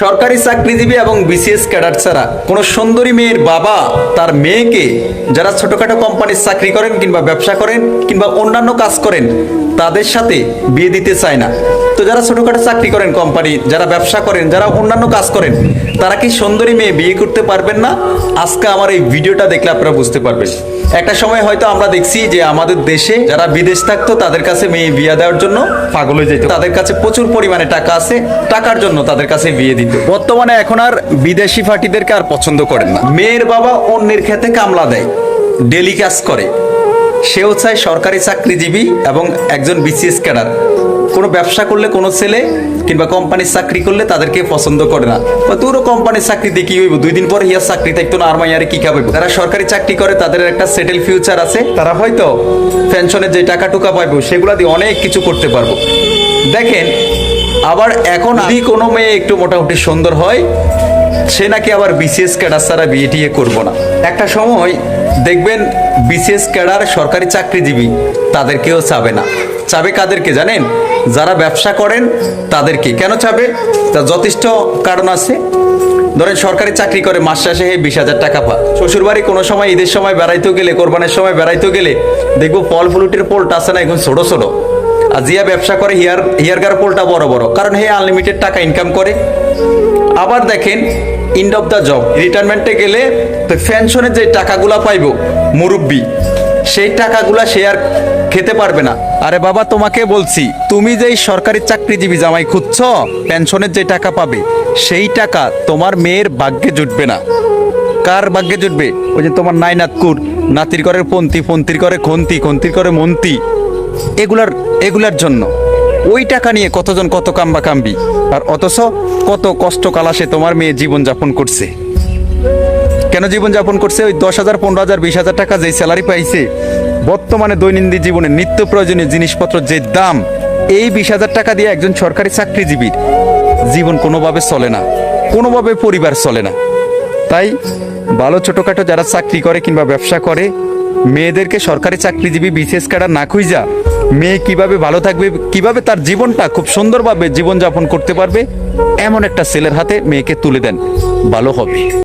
সরকারি চাকরিজীবী এবং বিসিএস ক্যাডার ছাড়া কোনো সুন্দরী মেয়ের বাবা, তার মেয়েকে যারা ছোটোখাটো কোম্পানির চাকরি করেন কিংবা ব্যবসা করেন কিংবা অন্যান্য কাজ করেন, তাদের সাথে বিয়ে দিতে চায় না। যারা ছোটখাটো চাকরি করেন কোম্পানি যারা ব্যবসা করেন যারা অন্যান্য কাজ করেন তারা কি সুন্দরী মেয়ে বিয়ে করতে পারবেন না? আজকে আমার এই ভিডিওটা দেখলে আপনারা বুঝতে পারবেন। একটা সময় হয়তো আমরা দেখছি যে আমাদের দেশে যারা বিদেশ থাকতো তাদের কাছে মেয়ে বিয়ে দেওয়ার জন্য পাগল হয়ে যেত। তাদের কাছে প্রচুর পরিমাণে টাকা আছে টাকার জন্য তাদের কাছে বিয়ে দিত। বর্তমানে এখন আর বিদেশি ফাটিদেরকে আর পছন্দ করেন না। মেয়ের বাবা অন্যের খেতে কামলা দেয় ডেলি কাজ করে। সেও চায় সরকারি চাকরিজীবী এবং একজন বিসিএস ক্যাডার। কোনো ব্যবসা করলে কোনো ছেলে কিংবা কোম্পানির চাকরি করলে তাদেরকে পছন্দ করে না। বা তোরও কোম্পানির চাকরিতে কি হইব? দুই দিন পর হিয়ার চাকরি থাকতো না আর মাইয়ারে কি খাবে? যারা সরকারি চাকরি করে, তাদের একটা সেটেল ফিউচার আছে। তারা হয়তো পেনশনের যে টাকা টুকা পাইবো, সেগুলা দিয়ে অনেক কিছু করতে পারব। দেখেন, আবার এখন যদি কোনো মেয়ে একটু মোটামুটি সুন্দর হয়, সে নাকি আবার বিসিএস ক্যাডার ছাড়া বিয়ে টিয়ে করব না। একটা সময় দেখবেন বিসিএস ক্যাডার সরকারি চাকরিজীবী তাদেরকেও চাবে না। চাবে কাদেরকে জানেন? যারা ব্যবসা করেন, তাদেরকে। কেন চাবে তার যথেষ্ট কারণ আছে। ধরেন সরকারি চাকরি করে, মাস শেষে বিশ হাজার টাকা পা শ্বশুরবাড়ি কোনো সময় ঈদের সময় বেড়াইতে গেলে, কোরবানের সময় বেড়াইতে গেলে, দেখব ফল ফ্লুটের পোলটা আছে না এখন ছোট ছোট। আর জিয়া ব্যবসা করে, হিয়ার, হিয়ারগার পোলটা বড় বড়। কারণ হে আনলিমিটেড টাকা ইনকাম করে। আবার দেখেন ইন্ড অফ দ্য জব রিটায়ারমেন্টে গেলে তো পেনশনের যে টাকাগুলা পাইবো, মুরব্বী, সেই টাকাগুলা সে আর খেতে পারবে না। আরে বাবা, তোমাকে বলছি, তুমি যেই সরকারি চাকরিজীবী জামাই খুঁজছ, পেনশনের যে টাকা পাবে, সেই টাকা তোমার মেয়ের ভাগ্যে জুটবে না। কার ভাগ্যে জুটবে? ওই যে তোমার নাইনাতকুর, নাতির করে পন্থী পন্থীর করে খন্তি খন্তির করে মন্তি এগুলার এগুলার জন্য। ওই টাকা নিয়ে কতজন কত কাম্বা কাম্বি? আর অথচ কত কষ্ট কালাসে তোমার মেয়ে জীবন যাপন করছে। কেন জীবন যাপন করছে? ওই দশ হাজার, পনেরো হাজার, বিশ হাজার টাকা যেই স্যালারি পাইছে বর্তমানে দৈনন্দিন জীবনে নিত্য প্রয়োজনীয় জিনিসপত্র যে দাম, এই বিশ হাজার টাকা দিয়ে একজন সরকারি চাকরিজীবীর জীবন কোনোভাবে চলে না, কোনোভাবে পরিবার চলে না। তাই ভালো ছোটোখাটো যারা চাকরি করে কিংবা ব্যবসা করে, মেয়েদেরকে সরকারি চাকরিজীবী বিশেষ কাটা না খুঁজা মেয়ে কীভাবে ভালো থাকবে, কীভাবে তার জীবনটা খুব সুন্দরভাবে জীবনযাপন করতে পারবে, এমন একটা ছেলের হাতে মেয়েকে তুলে দেন, ভালো হবে।